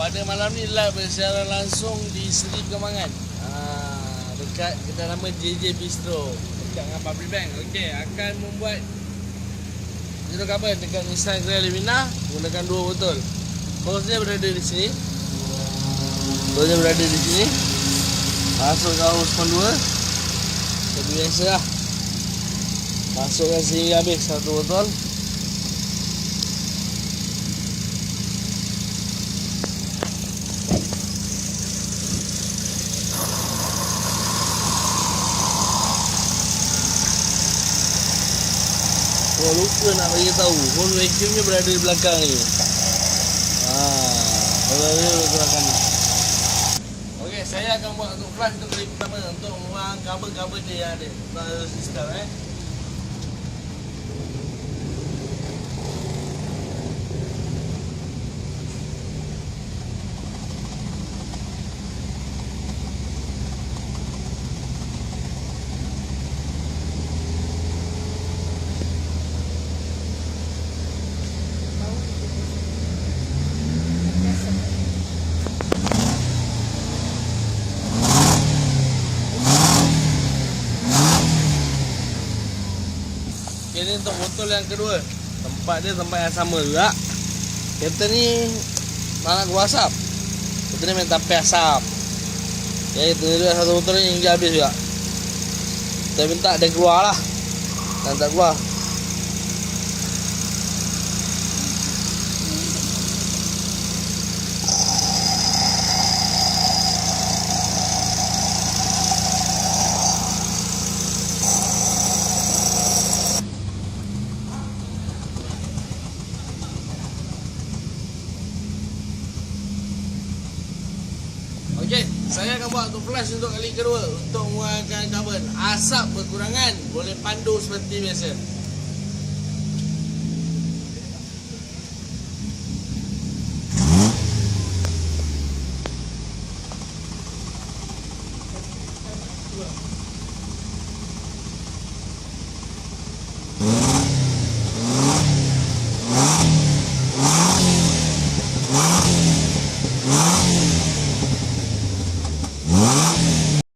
pada malam ni live bersiaran langsung di Seri Kembangan. Ah, dekat kedai nama JJ Bistro dekat dengan Public Bank. Okey, akan membuat zero carbon dekat Nissan Grand Livina menggunakan dua botol. Hose berada di sini. Hose berada di sini. Masuk ke hose pon 2. Seperti biasa lah. Masukkan sini habis satu botol. Oh lupa nak bagi tahu. Hole vacuumnya berada di belakang ni. Ah, berada di belakang ni. Okey, saya akan buat untuk flash untuk kali pertama untuk membuang kabel-kabel dia yang ada. Untuk sistem eh. Okey, ni untuk botol yang kedua. Tempat dia tempat yang sama juga. Kereta ni nak gua asap. Kereta ni main tapi asap. Ya, kita lihat satu botol ni hingga habis juga. Kita minta dia keluar lah. Dan tak keluar. Okey, saya akan buat untuk flash untuk kali kedua untuk mengurangkan carbon. Asap berkurangan, boleh pandu seperti biasa.